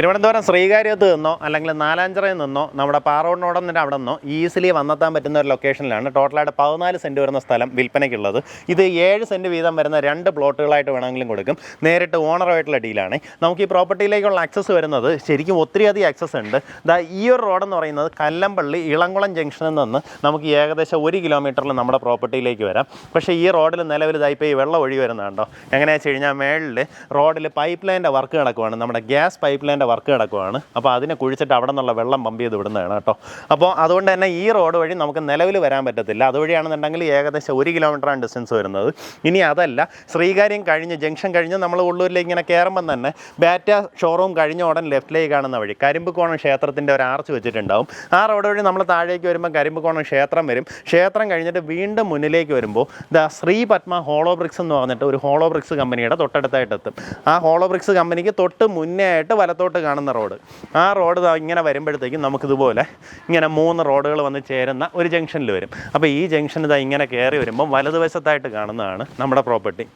തിരുവനന്തപുരം ശ്രീകാര്യത്ത് നിന്നോ അല്ലെങ്കിൽ നാലാഞ്ചിറയിൽ നിന്നോ നമ്മുടെ പാറോടിനോടന്നിട്ട് അവിടെ നിന്നോ ഈസിലി വന്നെത്താൻ പറ്റുന്ന ഒരു ലൊക്കേഷനിലാണ് ടോട്ടലായിട്ട് പതിനാല് സെന്റ് വരുന്ന സ്ഥലം വിൽപ്പനയ്ക്കുള്ളത്. ഇത് ഏഴ് സെന്റ് വീതം വരുന്ന രണ്ട് പ്ലോട്ടുകളായിട്ട് വേണമെങ്കിലും കൊടുക്കും. നേരിട്ട് ഓണറുമായിട്ടുള്ള ഡീലാണ് നമുക്ക് ഈ പ്രോപ്പർട്ടിയിലേക്കുള്ള ആക്സസ് വരുന്നത് ശരിക്കും ഒത്തിരി അധികം ആക്സസ് ഉണ്ട്. ദാ ഈ ഒരു റോഡെന്ന് പറയുന്നത് കല്ലമ്പള്ളി ഇളംകുളം ജംഗ്ഷനിൽ നിന്ന് നമുക്ക് ഏകദേശം ഒരു കിലോമീറ്ററിൽ നമ്മുടെ പ്രോപ്പർട്ടിയിലേക്ക് വരാം. പക്ഷേ ഈ റോഡിൽ നിലവിൽ ഇതായിപ്പോൾ ഈ വെള്ളം ഒഴി വരുന്നുണ്ടോ എങ്ങനെയാണെന്ന് വെച്ച് കഴിഞ്ഞാൽ മേളിൽ റോഡിൽ പൈപ്പ് ലൈന്റെ വർക്ക് നടക്കുവാണ്. നമ്മുടെ ഗ്യാസ് പൈപ്പ് ലൈന്റെ വർക്ക് കിടക്കുവാണ്. അപ്പോൾ അതിനെ കുഴിച്ചിട്ട് അവിടെ നിന്നുള്ള വെള്ളം പമ്പ് ചെയ്ത് വിടുന്നതാണ് കേട്ടോ. അപ്പോൾ അതുകൊണ്ട് തന്നെ ഈ റോഡ് വഴി നമുക്ക് നിലവിൽ വരാൻ പറ്റത്തില്ല. അതുവഴിയാണെന്നുണ്ടെങ്കിൽ ഏകദേശം ഒരു കിലോമീറ്ററാണ് ഡിസ്റ്റൻസ് വരുന്നത്. ഇനി അതല്ല ശ്രീകാര്യം കഴിഞ്ഞ് ജംഗ്ഷൻ കഴിഞ്ഞ് നമ്മൾ ഉള്ളൂരിലേക്ക് ഇങ്ങനെ കയറുമ്പം തന്നെ ബാറ്റ ഷോറൂം കഴിഞ്ഞ ഉടൻ ലെഫ്റ്റിലേക്ക് കാണുന്ന വഴി കരിമ്പുകോണം ക്ഷേത്രത്തിന്റെ ഒരു ആർച്ച് വെച്ചിട്ടുണ്ടാവും. ആ റോഡ് വഴി നമ്മൾ താഴേക്ക് വരുമ്പോൾ കരിമ്പുകോണം ക്ഷേത്രം വരും. ക്ഷേത്രം കഴിഞ്ഞിട്ട് വീണ്ടും മുന്നിലേക്ക് വരുമ്പോൾ the Shri Padma hollow bricks എന്ന് പറഞ്ഞിട്ട് ഒരു ഹോളോ ബ്രിക്സ് കമ്പനിയുടെ തൊട്ടടുത്തായിട്ട് എത്തും ആ ഹോളോ ബ്രിക്സ് കമ്പനിക്ക് തൊട്ട് മുന്നേ ആയിട്ട് വലത്തോട്ട് കാണുന്ന റോഡ്. ആ റോഡ് ഇങ്ങനെ വരുമ്പോഴത്തേക്കും നമുക്കിതുപോലെ ഇങ്ങനെ മൂന്ന് റോഡുകൾ വന്ന് ചേരുന്ന ഒരു ജംഗ്ഷനിൽ വരും. അപ്പോൾ ഈ ജംഗ്ഷൻ ഇതാ ഇങ്ങനെ കയറി വരുമ്പോൾ വലതുവശത്തായിട്ട് കാണുന്നതാണ് നമ്മുടെ പ്രോപ്പർട്ടി.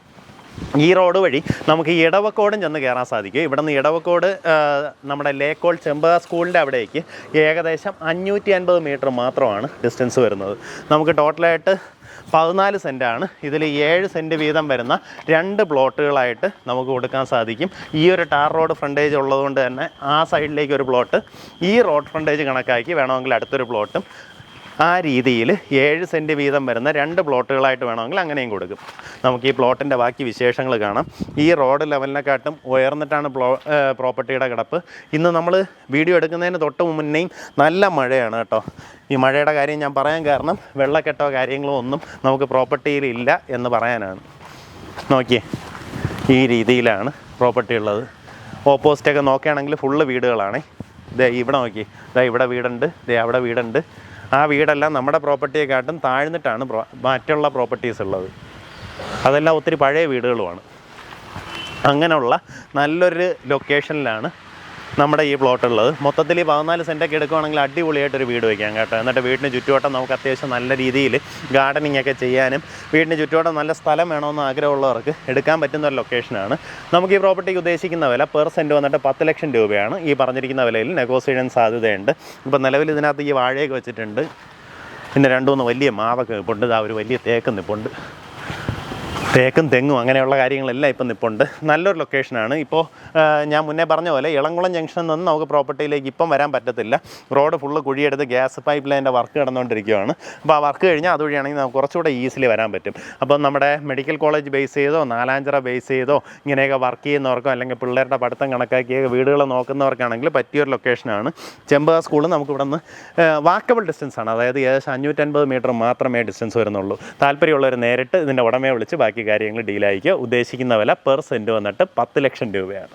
ഈ റോഡ് വഴി നമുക്ക് ഇടവക്കോടും ചെന്ന് കയറാൻ സാധിക്കും. ഇവിടെ നിന്ന് ഇടവക്കോട് നമ്മുടെ ലേക്കോൾ ചെമ്പക സ്കൂളിന്റെ അവിടേക്ക് ഏകദേശം അഞ്ഞൂറ്റി അൻപത് മീറ്റർ മാത്രമാണ് ഡിസ്റ്റൻസ് വരുന്നത്. നമുക്ക് ടോട്ടലായിട്ട് പതിനാല് സെന്റാണ്. ഇതിൽ ഏഴ് സെന്റ് വീതം വരുന്ന രണ്ട് പ്ലോട്ടുകളായിട്ട് നമുക്ക് കൊടുക്കാൻ സാധിക്കും. ഈ ഒരു ടാർ റോഡ് ഫ്രണ്ടേജ് ഉള്ളതുകൊണ്ട് തന്നെ ആ സൈഡിലേക്ക് ഒരു പ്ലോട്ട് ഈ റോഡ് ഫ്രണ്ടേജ് കണക്കാക്കി വേണമെങ്കിൽ അടുത്തൊരു പ്ലോട്ടും ആ രീതിയിൽ ഏഴ് സെന്റ് വീതം വരുന്ന രണ്ട് പ്ലോട്ടുകളായിട്ട് വേണമെങ്കിൽ അങ്ങനെയും കൊടുക്കും. നമുക്ക് ഈ പ്ലോട്ടിന്റെ ബാക്കി വിശേഷങ്ങൾ കാണാം. ഈ റോഡ് ലെവലിനെക്കാട്ടും ഉയർന്നിട്ടാണ് പ്ലോ പ്രോപ്പർട്ടിയുടെ കിടപ്പ്. ഇന്ന് നമ്മൾ വീഡിയോ എടുക്കുന്നതിന് തൊട്ട് മുന്നേയും നല്ല മഴയാണ് കേട്ടോ. ഈ മഴയുടെ കാര്യം ഞാൻ പറയാൻ കാരണം വെള്ളക്കെട്ടോ കാര്യങ്ങളോ ഒന്നും നമുക്ക് പ്രോപ്പർട്ടിയിൽ ഇല്ല എന്ന് പറയാനാണ്. നോക്കിയേ ഈ രീതിയിലാണ് പ്രോപ്പർട്ടി ഉള്ളത്. ഓപ്പോസിറ്റൊക്കെ നോക്കുകയാണെങ്കിൽ ഫുള്ള് വീടുകളാണേ. ദേ ഇവിടെ നോക്കി ദേ ഇവിടെ വീടുണ്ട്. ദേ അവിടെ വീടുണ്ട്. ആ വീടെല്ലാം നമ്മുടെ പ്രോപ്പർട്ടിയെക്കാട്ടും താഴ്ന്നിട്ടാണ് മറ്റുള്ള പ്രോപ്പർട്ടീസ് ഉള്ളത്. അതെല്ലാം ഒത്തിരി പഴയ വീടുകളുമാണ്. അങ്ങനെയുള്ള നല്ലൊരു ലൊക്കേഷനിലാണ് നമ്മുടെ ഈ പ്ലോട്ട് ഉള്ളത് മൊത്തത്തിൽ ഈ പതിനാല് സെന്റൊക്കെ എടുക്കുവാണെങ്കിൽ അടിപൊളിയായിട്ടൊരു വീട് വയ്ക്കാം കേട്ടോ. എന്നിട്ട് വീടിന് ചുറ്റുവട്ടം നമുക്ക് അത്യാവശ്യം നല്ല രീതിയിൽ ഗാർഡനിങ് ഒക്കെ ചെയ്യാനും വീടിന് ചുറ്റുവട്ടം നല്ല സ്ഥലം വേണമെന്ന് ആഗ്രഹമുള്ളവർക്ക് എടുക്കാൻ പറ്റുന്ന ഒരു ലൊക്കേഷനാണ് നമുക്ക് ഈ പ്രോപ്പർട്ടിക്ക് ഉദ്ദേശിക്കുന്ന വില പെർ സെന്റ് വന്നിട്ട് പത്ത് ലക്ഷം രൂപയാണ്. ഈ പറഞ്ഞിരിക്കുന്ന വിലയിൽ നെഗോസിയേഷൻ സാധ്യതയുണ്ട്. ഇപ്പോൾ നിലവിൽ ഇതിനകത്ത് ഈ വാഴയൊക്കെ വെച്ചിട്ടുണ്ട്. പിന്നെ രണ്ട് മൂന്ന് വലിയ മാവൊക്കെ നിൽപ്പുണ്ട് ഇതാ ഒരു വലിയ തേക്ക് നിൽപ്പുണ്ട് തേക്കും തെങ്ങും അങ്ങനെയുള്ള കാര്യങ്ങളെല്ലാം ഇപ്പം നിൽപ്പുണ്ട് നല്ലൊരു ലൊക്കേഷനാണ് ഇപ്പോൾ ഞാൻ മുന്നേ പറഞ്ഞ പോലെ ഇളംകുളം ജംഗ്ഷനിൽ നിന്ന് നമുക്ക് പ്രോപ്പർട്ടിയിലേക്ക് ഇപ്പം വരാൻ പറ്റത്തില്ല. റോഡ് ഫുള്ള് കുഴിയെടുത്ത് ഗ്യാസ് പൈപ്പ് ലൈന്റെ വർക്ക് കിടന്നുകൊണ്ടിരിക്കുകയാണ് അപ്പോൾ ആ വർക്ക് കഴിഞ്ഞാൽ അതുവഴിയാണെങ്കിൽ നമുക്ക് കുറച്ചുകൂടെ ഈസിലി വരാൻ പറ്റും. അപ്പോൾ നമ്മുടെ മെഡിക്കൽ കോളേജ് ബേസ് ചെയ്തോ നാലാഞ്ചിറ ബേസ് ചെയ്തോ ഇങ്ങനെയൊക്കെ വർക്ക് ചെയ്യുന്നവർക്കോ അല്ലെങ്കിൽ പിള്ളേരുടെ പഠിത്തം കണക്കാക്കിയ വീടുകൾ നോക്കുന്നവർക്കാണെങ്കിൽ പറ്റിയൊരു ലൊക്കേഷനാണ് ചെമ്പക സ്കൂൾ നമുക്ക് ഇവിടെ നിന്ന് വാക്കബിൾ ഡിസ്റ്റൻസാണ് അതായത് ഏകദേശം അഞ്ഞൂറ്റൻപത് മീറ്റർ മാത്രമേ ഡിസ്റ്റൻസ് വരുന്നുള്ളൂ. താല്പര്യമുള്ളവർ നേരിട്ട് ഇതിന്റെ ഉടമയെ വിളിച്ച് ബാക്കി കാര്യങ്ങൾ ഡീലായിരിക്കുക. ഉദ്ദേശിക്കുന്ന വില പെർ സെന്റ് വന്നിട്ട് പത്ത് ലക്ഷം രൂപയാണ്.